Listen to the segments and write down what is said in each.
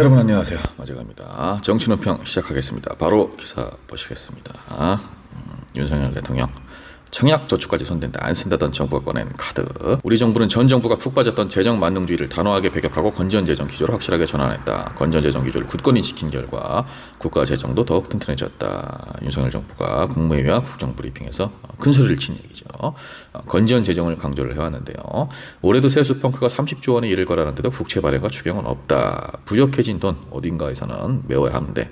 여러분 안녕하세요. 마재가입니다. 정치노평 시작하겠습니다. 바로 기사 보시겠습니다. 음, 윤석열 대통령 청약 저축까지 손댄다. 안 쓴다던 정부가 꺼낸 카드. 우리 정부는 전 정부가 푹 빠졌던 재정 만능주의를 단호하게 배격하고 건전 재정 기조를 확실하게 전환했다. 건전 재정 기조를 굳건히 지킨 결과 국가 재정도 더욱 튼튼해졌다. 윤석열 정부가 국무회의와 국정 브리핑에서 큰 소리를 친 얘기죠. 어, 건전 재정을 강조를 해왔는데요. 올해도 세수 펑크가 30조 원에 이를 거라는데도 국채 발행과 추경은 없다. 부족해진 돈 어딘가에서는 메워야 하는데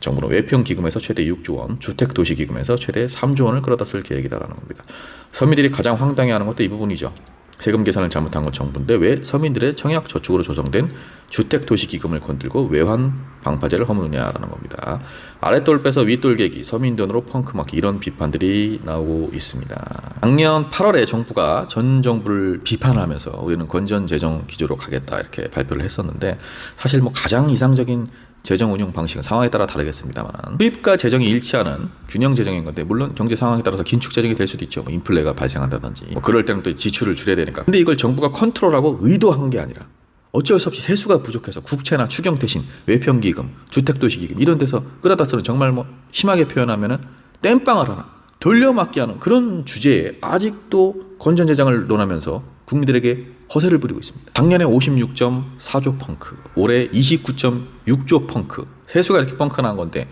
정부는 외평 기금에서 최대 6조 원, 주택 도시 기금에서 최대 3조 원을 끌어다 쓸 계획이다라는 겁니다. 서민들이 가장 황당해하는 것도 이 부분이죠. 세금 계산을 잘못한 건 정부인데 왜 서민들의 청약 저축으로 조성된 주택 도시 기금을 건들고 외환 방파제를 허무느냐라는 겁니다. 아랫돌 빼서 윗돌 개기 서민 돈으로 펑크마키 이런 비판들이 나오고 있습니다. 작년 8월에 정부가 전 정부를 비판하면서 우리는 건전 재정 기조로 가겠다 이렇게 발표를 했었는데 사실 뭐 가장 이상적인 재정 운용 방식은 상황에 따라 다르겠습니다만 수입과 재정이 일치하는 균형 재정인 건데 물론 경제 상황에 따라서 긴축 재정이 될 수도 있죠. 뭐 인플레가 발생한다든지 뭐 그럴 때는 또 지출을 줄여야 되니까. 근데 이걸 정부가 컨트롤하고 의도한 게 아니라 어쩔 수 없이 세수가 부족해서 국채나 추경 대신 외평기금, 주택도시기금 이런 데서 끌어다 쓰는 정말 뭐 심하게 표현하면은 땜빵을 하나 돌려막기 하는 그런 주제에 아직도 건전재정을 논하면서 국민들에게 허세를 부리고 있습니다. 작년에 56.4조 펑크, 올해 29.6조 펑크. 세수가 이렇게 펑크 난 건데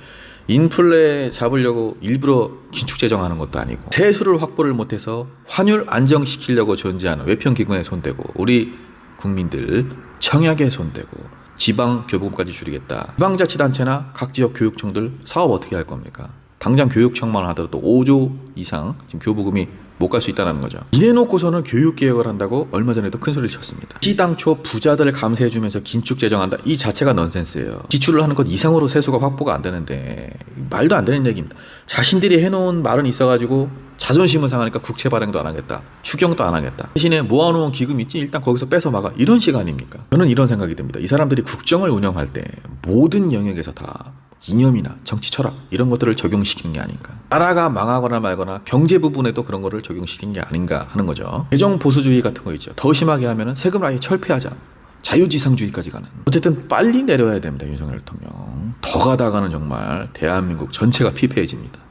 인플레 잡으려고 일부러 긴축 재정하는 것도 아니고 세수를 확보를 못해서 환율 안정시키려고 존재하는 외평 기금에 손대고 우리 국민들 청약에 손대고 지방 교부금까지 줄이겠다. 지방자치단체나 각 지역 교육청들 사업 어떻게 할 겁니까? 당장 교육청만 하더라도 5조 이상 지금 교부금이 못 갈 수 있다는 거죠. 이래놓고서는 교육 개혁을 한다고 얼마 전에도 큰 소리를 쳤습니다. 시당초 부자들 감세해주면서 긴축 재정한다. 이 자체가 넌센스예요. 지출을 하는 것 이상으로 세수가 확보가 안 되는데 말도 안 되는 얘기입니다. 자신들이 해놓은 말은 있어가지고 자존심은 상하니까 국채 발행도 안 하겠다. 추경도 안 하겠다. 대신에 모아놓은 기금 있지 일단 거기서 뺏어 막아. 이런 식 아닙니까? 저는 이런 생각이 듭니다. 이 사람들이 국정을 운영할 때 모든 영역에서 다 이념이나 정치 철학 이런 것들을 적용시키는 게 아닌가. 나라가 망하거나 말거나 경제 부분에도 그런 거를 적용시키는 게 아닌가 하는 거죠. 재정 보수주의 같은 거 있죠. 더 심하게 하면은 세금을 아예 철폐하자. 자유지상주의까지 가는. 어쨌든 빨리 내려야 됩니다. 윤석열 대통령. 더 가다가는 정말 대한민국 전체가 피폐해집니다.